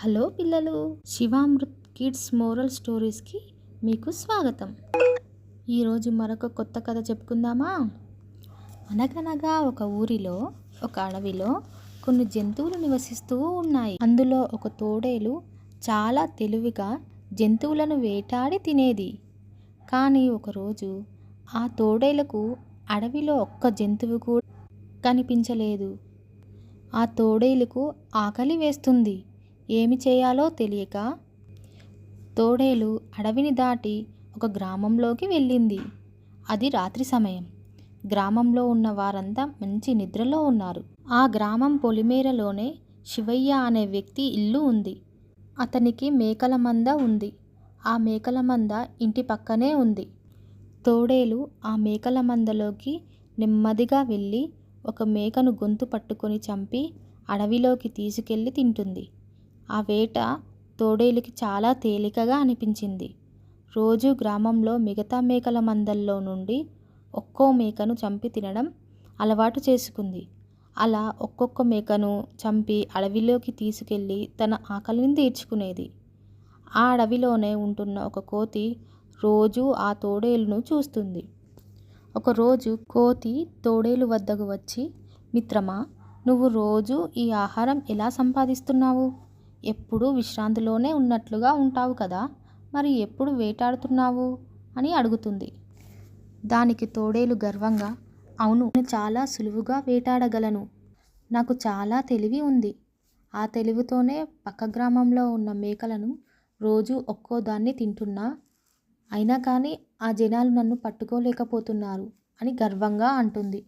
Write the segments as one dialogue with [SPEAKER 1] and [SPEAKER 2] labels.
[SPEAKER 1] Hello పిల్లలు Shivamrut kids moral స్టోరీస్కి మీకు స్వాగతం. ఈరోజు మరొక కొత్త కథ చెప్పుకుందామా? అనగనగా ఒక ఊరిలో ఒక అడవిలో కొన్ని జంతువులు నివసిస్తూ ఉన్నాయి. అందులో ఒక తోడేలు చాలా తెలివిగా జంతువులను వేటాడి తినేది. కానీ ఒకరోజు ఆ తోడేలకు అడవిలో ఒక్క జంతువు కూడా కనిపించలేదు. ఆ తోడేలుకు ఆకలి వేస్తుంది. ఏమి చేయాలో తెలియక తోడేలు అడవిని దాటి ఒక గ్రామంలోకి వెళ్ళింది. అది రాత్రి సమయం. గ్రామంలో ఉన్న వారంతా మంచి నిద్రలో ఉన్నారు. ఆ గ్రామం పొలిమేరలోనే శివయ్య అనే వ్యక్తి ఇల్లు ఉంది. అతనికి మేకల మంద ఉంది. ఆ మేకల మంద ఇంటి పక్కనే ఉంది. తోడేలు ఆ మేకల మందలోకి నెమ్మదిగా వెళ్ళి ఒక మేకను గొంతు పట్టుకొని చంపి అడవిలోకి తీసుకెళ్ళి తింటుంది. ఆ వేట తోడేలుకి చాలా తేలికగా అనిపించింది. రోజు గ్రామంలో మిగతా మేకల మందల్లో నుండి ఒక్కో మేకను చంపి తినడం అలవాటు చేసుకుంది. అలా ఒక్కొక్క మేకను చంపి అడవిలోకి తీసుకెళ్ళి తన ఆకలిని తీర్చుకునేది. ఆ అడవిలోనే ఉంటున్న ఒక కోతి రోజు ఆ తోడేలును చూస్తుంది. ఒకరోజు కోతి తోడేలు వద్దకు వచ్చి మిత్రమా నువ్వు రోజు ఈ ఆహారం ఎలా సంపాదిస్తున్నావు? ఎప్పుడూ విశ్రాంతిలోనే ఉన్నట్లుగా ఉంటావు కదా మరి ఎప్పుడు వేటాడుతున్నావు? అని అడుగుతుంది. దానికి తోడేలు గర్వంగా అవును నేను చాలా సులువుగా వేటాడగలను. నాకు చాలా తెలివి ఉంది. ఆ తెలివితోనే పక్క గ్రామంలో ఉన్న మేకలను రోజు ఒక్కో దాన్ని తింటున్నా అయినా కానీ ఆ జనాలు నన్ను పట్టుకోలేకపోతున్నారు అని గర్వంగా అంటుంది.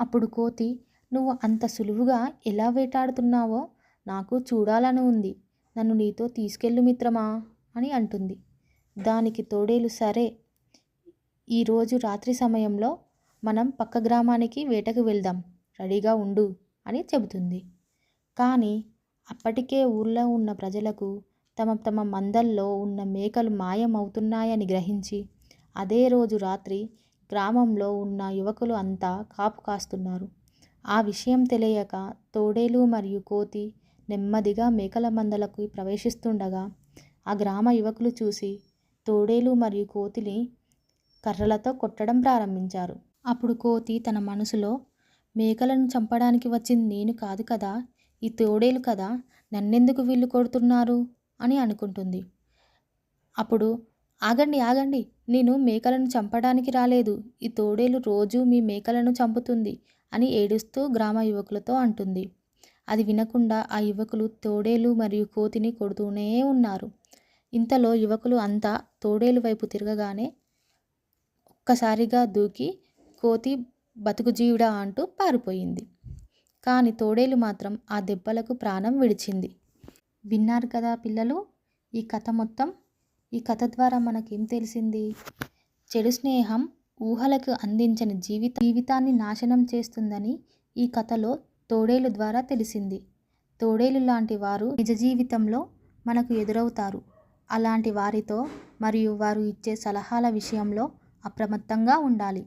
[SPEAKER 1] అప్పుడు కోతి నువ్వు అంత సులువుగా ఎలా వేటాడుతున్నావో నాకు చూడాలని ఉంది. నన్ను నీతో తీసుకెళ్ళు మిత్రమా? అని అంటుంది. దానికి తోడేలు సరే. ఈరోజు రాత్రి సమయంలో మనం పక్క గ్రామానికి వేటకు వెళ్దాం. రెడీగా ఉండు అని చెబుతుంది. కానీ అప్పటికే ఊర్లో ఉన్న ప్రజలకు తమ తమ మందల్లో ఉన్న మేకలు మాయమవుతున్నాయని గ్రహించి అదే రోజు రాత్రి గ్రామంలో ఉన్న యువకులు అంతా కాపు కాస్తున్నారు. ఆ విషయం తెలియక తోడేలు మరియు కోతి నెమ్మదిగా మేకల మందలకు ప్రవేశిస్తుండగా ఆ గ్రామ యువకులు చూసి తోడేలు మరియు కోతిని కర్రలతో కొట్టడం ప్రారంభించారు. అప్పుడు కోతి తన మనసులో మేకలను చంపడానికి వచ్చింది నేను కాదు కదా ఈ తోడేలు కదా నన్నెందుకు వీళ్ళు కొడుతున్నారు? అని అనుకుంటుంది. అప్పుడు ఆగండి ఆగండి నేను మేకలను చంపడానికి రాలేదు ఈ తోడేలు రోజు మీ మేకలను చంపుతుంది అని ఏడుస్తూ గ్రామ యువకులతో అంటుంది. అది వినకుండా ఆ యువకులు తోడేలు మరియు కోతిని కొడుతూనే ఉన్నారు. ఇంతలో యువకులు అంతా తోడేలు వైపు తిరగగానే ఒక్కసారిగా దూకి కోతి బతుకుజీవుడా అంటూ పారిపోయింది. కానీ తోడేలు మాత్రం ఆ దెబ్బలకు ప్రాణం విడిచింది. విన్నారు కదా పిల్లలు ఈ కథ మొత్తం? ఈ కథ ద్వారా మనకేం తెలిసింది? చెడు స్నేహం ఊహలకు అందించని జీవిత జీవితాన్ని నాశనం చేస్తుందని ఈ కథలో తోడేలు ద్వారా తెలిసింది. తోడేలు లాంటి వారు నిజ జీవితంలో మనకు ఎదురవుతారు. అలాంటి వారితో మరియు వారు ఇచ్చే సలహాల విషయంలో అప్రమత్తంగా ఉండాలి.